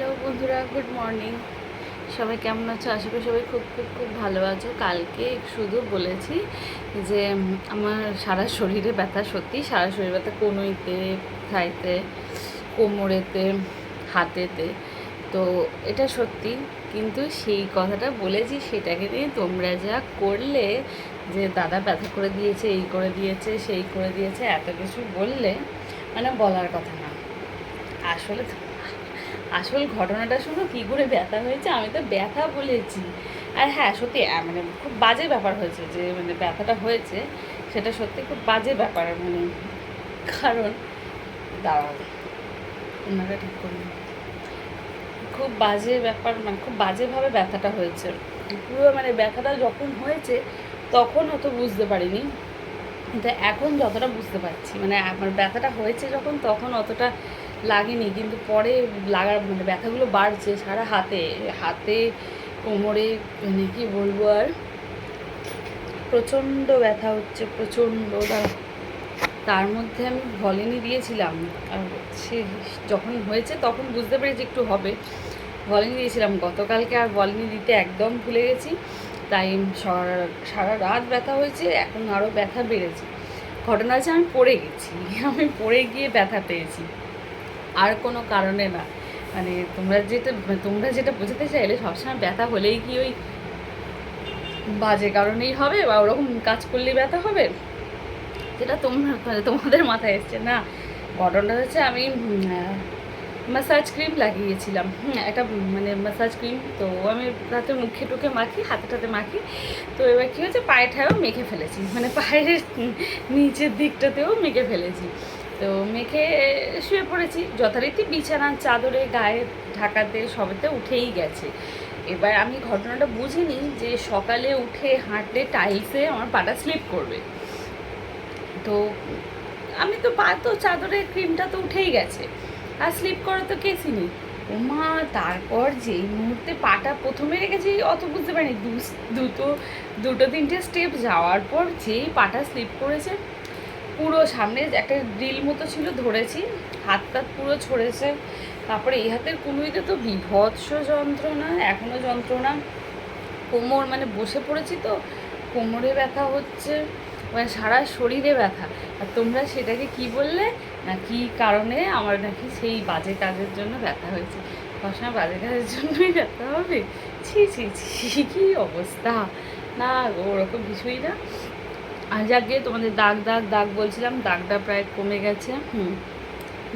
Hello বন্ধুরা, good morning. সবাই কেমন আছো? আশা করি সবাই খুব খুব খুব ভালো আছো। কালকে শুধু বলেছি যে আমার সারা শরীরে ব্যথা সত্যি, সারা শরীরে ব্যথা কনুইতে খাইতে, কোমরেতে, হাতেতে। তো এটা সত্যি, কিন্তু সেই কথাটা বলেছি, সেটাকে নিয়ে তোমরা যা করলে, যে দাদা ব্যথা করে দিয়েছে, এই করে দিয়েছে, সেই করে দিয়েছে, এত কিছু বললে মানে বলার কথা না। আসলে আসল ঘটনাটা শুনো কী করে ব্যথা হয়েছে, আমি তো ব্যথা বলেছি। আর হ্যাঁ সত্যি মানে খুব বাজে ব্যাপার হয়েছে যে মানে ব্যথাটা হয়েছে, সেটা সত্যি খুব বাজে ব্যাপার মানে কারণ, দাঁড়াও ওনারা ঠিক করুন খুব বাজে ব্যাপার মানে খুব বাজেভাবে ব্যথাটা হয়েছে। পুরো মানে ব্যথাটা যখন হয়েছে, তখন অত বুঝতে পারিনি। কিন্তু এখন যতটা বুঝতে পারছি মানে আমার ব্যথাটা হয়েছে যখন, তখন অতটা লাগেনি, কিন্তু পরে লাগার মানে ব্যথাগুলো বাড়ছে সারা হাতে হাতে, কোমরে মানে কি বলব আর? প্রচণ্ড ব্যথা হচ্ছে, প্রচণ্ড। তার মধ্যে আমি ভলিনি দিয়েছিলাম। আর সে যখন হয়েছে তখন বুঝতে পেরেছি একটু হবে। ভলিনি দিয়েছিলাম। গতকালকে আর ভলিনি দিতে একদম ভুলে গেছি। তাই সারা সারা রাত ব্যথা হয়েছে, এখন আরও ব্যথা বেড়েছে। ঘটনা হচ্ছে আমি পড়ে গেছি। আমি পড়ে গিয়ে ব্যথা পেয়েছি। আর কোনো কারণে না। মানে তোমরা যেটা তোমরা যেটা বোঝাতে চাইলে সবসময় ব্যথা হলেই কি ওই বাজে কারণেই হবে বা ওরকম কাজ করলেই ব্যথা হবে? যেটা তোমরা মানে তোমাদের মাথায় এসছে। না ঘটনাটা হচ্ছে আমি ম্যাসাজ ক্রিম লাগিয়েছিলাম। একটা মানে ম্যাসাজ ক্রিম তো আমি রাতে মুখে টুকে মাখি, হাতে টাতে মাখি। তো এবার কী হয়েছে ঠায়েও মেখে ফেলেছি। মানে পায়ের নিচের দিকটাতেও মেখে ফেলেছি। তো মেখে শুয়ে পড়েছি। যথারীতি বিছানার চাদরে, গায়ে ঢাকাতে সবেতে উঠেই গেছে। এবার আমি ঘটনাটা বুঝিনি যে সকালে উঠে হাঁটলে টাইলসে আমার পাটা স্লিপ করবে। তো আমি তো পা, তো চাদরের ক্রিমটা তো উঠেই গেছে। আর স্লিপ করা তো কেসই নেই। ওমা, তারপর যেই মুহূর্তে পাটা প্রথমে রেখেছি, অত বুঝতে পারিনি। দুটো দুটো, তিনটে স্টেপ যাওয়ার পর যেই পাটা স্লিপ করেছে পুরো সামনে একটা ড্রিল মতো ছিল, ধরেছি। হাত টাত পুরো ছড়েছে। তারপরে এই হাতের কুনুইতে তো বিভৎস যন্ত্রণা এখনও যন্ত্রণা। কোমর মানে বসে পড়েছি তো, কোমরে ব্যথা হচ্ছে মানে সারা শরীরে ব্যথা। আর তোমরা সেটাকে কি বললে? না, কি কারণে? আমার নাকি সেই বাজে কাজের জন্য ব্যথা হয়েছে। সবসময় বাজে কাজের জন্যই ব্যথা হবে। ছি ছি ছি, কী অবস্থা? না ওরকম কিছুই না। আর যাকে তোমাদের দাগ দাগ দাগ বলছিলাম, দাগটা প্রায় কমে গেছে। হুম,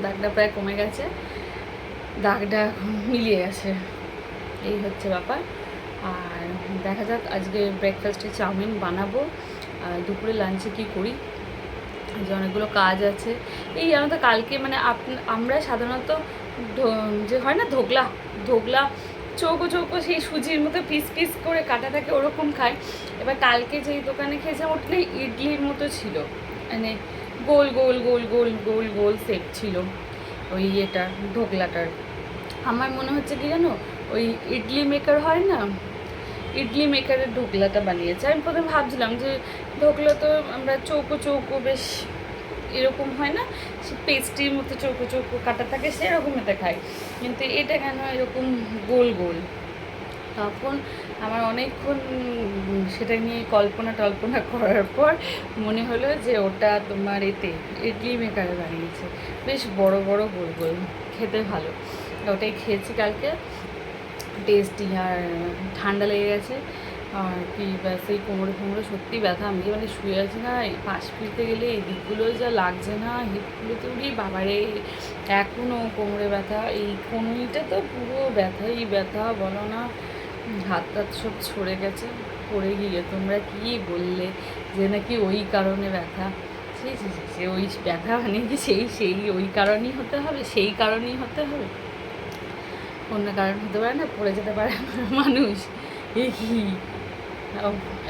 দাগটা প্রায় কমে গেছে। দাগটা মিলিয়ে গেছে। এই হচ্ছে ব্যাপার। আর দেখা যাক, আজকে ব্রেকফাস্টে চাউমিন বানাবো। আর দুপুরে লাঞ্চে কী করি? যে অনেকগুলো কাজ আছে। এই জানো তো কালকে মানে আমরা সাধারণত যে হয় না, ধোকলা। ধোকলা চৌকো চৌকো সেই সুজির মতো পিস পিস করে কাটা থাকে, ওরকম খাই এবার কালকে যেই দোকানে খেয়েছিলাম ওটা ইডলির মতো ছিল। মানে গোল গোল গোল গোল গোল গোল শেপ ছিল ওই ইয়েটা, ঢোকলাটার। আমার মনে হচ্ছে কি জানো, ওই ইডলি মেকার হয় না, ইডলি মেকারের ঢোকলাটা বানিয়েছে। আমি প্রথমে ভাবছিলাম যে ঢোকলা তো আমরা চৌকো চৌকো বেশ এরকম হয় না সে পেস্ট্রির মতো চৌকো চৌকো কাটা থাকে সেরকম এটা খাই কিন্তু এটা কেন এরকম গোল গোল? তখন আমার অনেকক্ষণ সেটা নিয়ে কল্পনা টল্পনা করার পর মনে হলো যে ওটা তোমার এতে ইডলি মেকারে বানিয়েছে। বেশ বড় বড় গোল গোল, খেতে ভালো। ওটাই খেয়েছি কালকে। টেস্টি আর ঠান্ডা লেগে গেছে। আর কি, ব্যাস এই কোমরে কোমরে সত্যি ব্যথা। আমি মানে শুয়ে আছি না পাশ ফিরতে গেলে এই দিকগুলো যা লাগছে না হিপগুলোতে উড়ি বাবারে এখনও কোমরে ব্যথা। এই কনুইটা তো পুরো ব্যথাই ব্যথা, বলো না। হাত টাত সব ছড়ে গেছে, পড়ে গিয়ে তোমরা কি বললে যে নাকি ওই কারণে ব্যথা? সেই সে ওই ব্যথা মানে কি সেই সেই, ওই কারণেই হতে হবে, সেই কারণেই হতে হবে। অন্য কারণ হতে পারে না, পড়ে যেতে পারে মানুষ। এই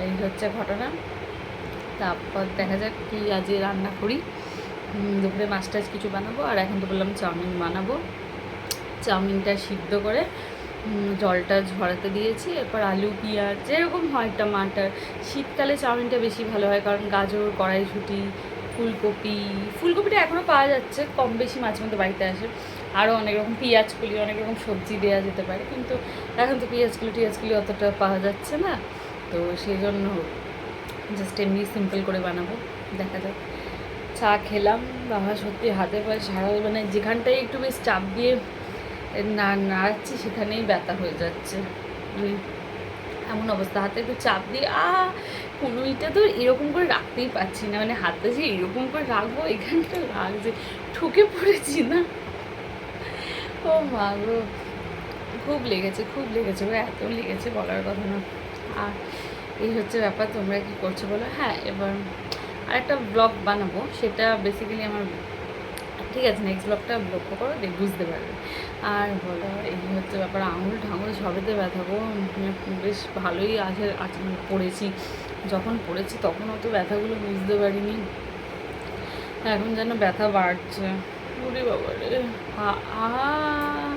এই হচ্ছে ঘটনা। তারপর দেখা যাক কি আজ রান্না করি। দুপুরে মাছ টাছ কিছু বানাবো, আর এখন তো বললাম চাউমিন বানাবো। চাউমিনটা সিদ্ধ করে জলটা ঝরাতে দিয়েছি। এরপর আলু, পেঁয়াজ, যেরকম হয় টমাটার। শীতকালে চাউমিনটা বেশি ভালো হয়, কারণ গাজর, কড়াইশুঁটি, ফুলকপি, ফুলকপিটা এখনও পাওয়া যাচ্ছে, কম বেশি মাঝে মধ্যে বাড়িতে আসে। আরও অনেক রকম পেঁয়াজ কুলি, অনেক রকম সবজি দেওয়া যেতে পারে, কিন্তু এখন তো পেঁয়াজ কুলি, টিয়াজ কুলি অতটা পাওয়া যাচ্ছে না। তো সেই জন্য জাস্ট এমনি সিম্পল করে বানাবো, দেখা যাক। চা খেলাম, বাবা সত্যি হাতে পায়ে সারা মানে যেখানটায় একটু বেশ চাপ দিয়ে না নাড়াচ্ছি সেখানেই ব্যথা হয়ে যাচ্ছে। মানে এমন অবস্থা, হাতে একটু চাপ দিয়ে, আ, কুনুইটা তো এরকম করে রাখতেই পারছি না মানে হাতে যে এরকম করে রাখব, এখানটা লাগছে, ঠুকে পড়েছি না। ও মা গো, খুব লেগেছে খুব লেগেছে, এত লেগেছে বলার কথা না। আর এই হচ্ছে ব্যাপার, তোমরা কি করছ বলো? হ্যাঁ এবার আরেকটা ব্লগ বানাবো। সেটা বেসিক্যালি আমার, ঠিক আছে নেক্সট ব্লগটা লক্ষ্য করো দেখ বুঝতে পারবে। আর বলো, এই হচ্ছে ব্যাপার, আঙুল ঠাঙুল সবেতে ব্যথা গো। মানে বেশ ভালোই আছে পড়েছি। যখন পড়েছি তখন অত ব্যথাগুলো বুঝতে পারিনি। এখন যেন ব্যথা বাড়ছে। ওরে বাবা রে হা- আ-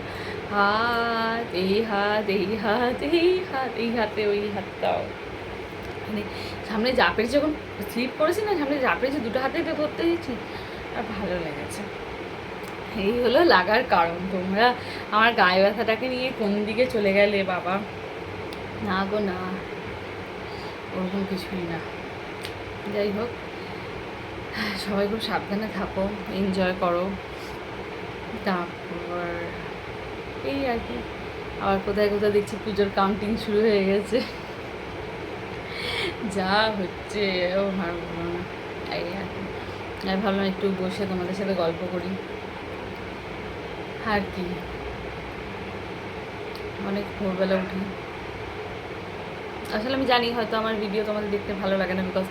হাত এই হাত এই হাত এই হাত এই হাতে ওই হাতটাও মানে সামনে জাপের যখন স্লিপ করেছি না, সামনে জাপের যে দুটো হাতে ধরতে দিয়েছি আর ভালো লেগেছে। এই হলো লাগার কারণ। তোমরা আমার গায়ে ব্যথাটাকে নিয়ে কোন দিকে চলে গেলে, বাবা? না গো, না। ওরকম কিছুই না। যাই হোক, সবাই খুব সাবধানে থাকো এনজয় করো। তারপর এই আর কি। আবার কোথায় কোথায় দেখছি পুজোর কাউন্টিং শুরু হয়ে গেছে। যা হচ্ছে, ও আর না এই আর কি। আমি ভাবলাম একটু বসে তোমাদের সাথে গল্প করি। আর কি। অনেক ভোরবেলা উঠি। আসলে আমি জানি হয়তো আমার ভিডিও তোমাদের দেখতে ভালো লাগে না বিকজ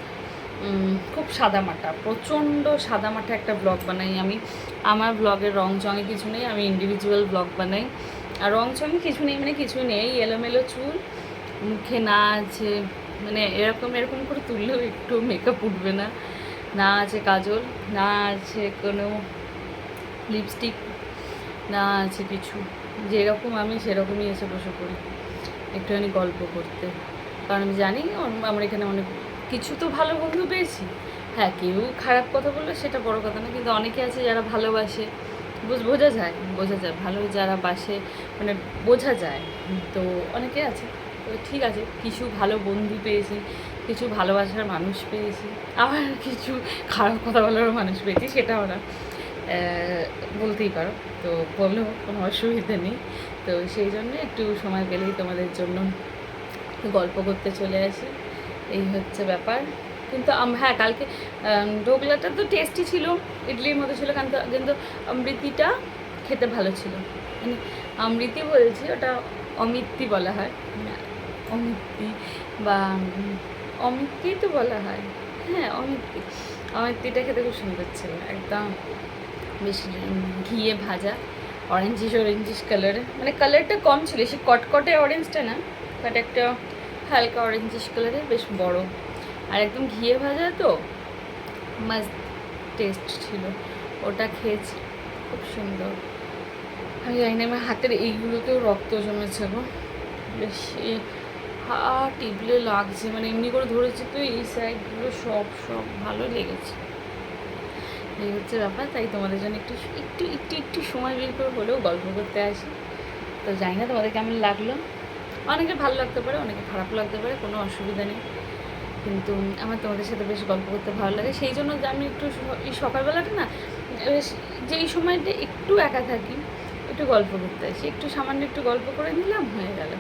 খুব সাদামাটা, প্রচণ্ড সাদামাটা একটা ব্লগ বানাই আমি। আমার ব্লগের রং চঙে কিছু নেই, আমি ইন্ডিভিজুয়াল ব্লগ বানাই। আর রং চঙে কিছু নেই মানে কিছু নেই, এলোমেলো চুল, মুখে না আছে মানে এরকম এরকম করে তুললেও একটু মেকআপ উঠবে না। না আছে কাজল, না আছে কোনো লিপস্টিক না আছে কিছু। যেরকম আমি সেরকমই এসে বসে পড়ি, একটুখানি গল্প করতে। কারণ আমি জানি, আমার এখানে অনেক কিছু তো ভালো বন্ধু পেয়েছি। হ্যাঁ কেউ খারাপ কথা বললে সেটা বড় কথা না, কিন্তু অনেকে আছে যারা ভালোবাসে। বুঝ, বোঝা যায় বোঝা যায়। ভালো যারা বাসে মানে বোঝা যায়। তো অনেকে আছে। তো ঠিক আছে, কিছু ভালো বন্ধু পেয়েছি, কিছু ভালোবাসার মানুষ পেয়েছি। আবার কিছু খারাপ কথা বলারও মানুষ পেয়েছি সেটা ওরা বলতেই পারো। তো বললেও কোনো অসুবিধা নেই। তো সেই জন্য একটু সময় পেলেই তোমাদের জন্য গল্প করতে চলে আসি। এই হচ্ছে ব্যাপার। কিন্তু হ্যাঁ কালকে ঢোকলাটা তো টেস্টি ছিল ইডলির মতো ছিল কিন্তু কিন্তু অমৃতিটা খেতে ভালো ছিল। মানে অমৃতি বলছি ওটা অমিত্তি বলা হয়। অমিত্তি বা উম, অমিত্তি তো বলা হয়। হ্যাঁ অমিত্তি। অমিত্তিটা খেতে খুব সুন্দর ছিল একদম বেশি ঘিয়ে ভাজা অরেঞ্জিস অরেঞ্জিস কালারে মানে কালারটা কম ছিল সে কটকটে অরেঞ্জটা না বাট একটা হালকা অরেঞ্জিশ কালারের বেশ বড়। আর একদম ঘিয়ে ভাজা তো মাস্ট টেস্ট ছিল। ওটা খেয়েছি, খুব সুন্দর। আমি জানি না, আমার হাতের এইগুলোতেও রক্ত জমেছে গো। বেশ হা টিপলে লাগছে। মানে এমনি করে ধরেছি তো, এই সাইডগুলো সব সব ভালো লেগেছে। এই হচ্ছে ব্যাপার, তাই তোমাদের জন্য একটু একটু একটু একটু সময় বের করে হলেও গল্প করতে আসি। তো জানি না তোমাদের কেমন লাগল। অনেকে ভালো লাগতে পারে অনেকে খারাপ লাগতে পারে, কোনো অসুবিধা নেই। কিন্তু আমার তোমাদের সাথে বেশ গল্প করতে ভালো লাগে। সেই জন্য যে আমি একটু এই সকালবেলাটা না, বেশ যেই সময়টা একটু একা থাকি, একটু গল্প করতে আসি, একটু সামান্য একটু গল্প করে নিলাম, হয়ে গেল।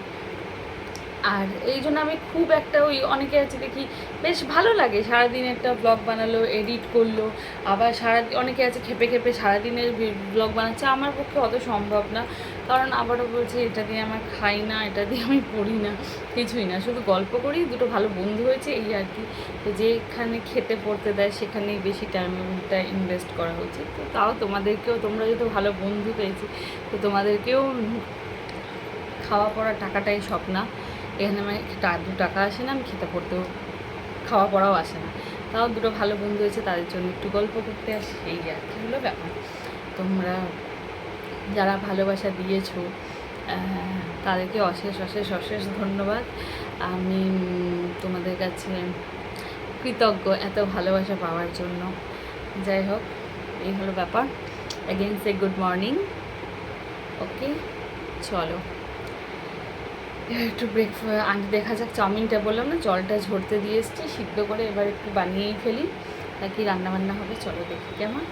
আর এই জন্য আমি খুব একটা ওই অনেকে আছে দেখি বেশ ভালো লাগে। সারাদিন একটা ব্লগ বানালো এডিট করল, আবার সারা অনেকে আছে খেপে খেপে সারাদিনের ব্লগ বানাচ্ছে। আমার পক্ষে অত সম্ভব না। কারণ আবারও বলছে, এটা দিয়ে আমার খাই না, এটা দিয়ে আমি পড়ি না, কিছুই না। শুধু গল্প করি, দুটো ভালো বন্ধু হয়েছে, এই আর কি। তো যেখানে খেতে পড়তে দেয়, সেখানেই বেশি টাইমটা ইনভেস্ট করা হয়েছে তো তাও তোমাদেরকেও, তোমরা যেহেতু ভালো বন্ধু পেয়েছি, তো তোমাদেরকেও খাওয়া পড়ার টাকাটাই সব না এখানে মানে টা- দু টাকা আসে না, আমি খেতে পড়তেও, খাওয়া পড়াও আসে না। তাও দুটো ভালো বন্ধু হয়েছে তাদের জন্য একটু গল্প করতে আসি, এই আর কি হলো ব্যাপার। তোমরা যারা ভালোবাসা দিয়েছ তাদেরকে অশেষ অশেষ অশেষ ধন্যবাদ। আমি তোমাদের কাছে কৃতজ্ঞ এত ভালোবাসা পাওয়ার জন্য। যাই হোক, এই হলো ব্যাপার। Again say good morning okay চলো। একটু ব্রেকফাস্ট আগে দেখা যাক চাউমিনটা বললাম না, জলটা ঝরতে দিয়ে এসছি, সিদ্ধ করে এবার একটু বানিয়েই ফেলি। নাকি রান্নাবান্না হবে, চলো দেখি কেমন।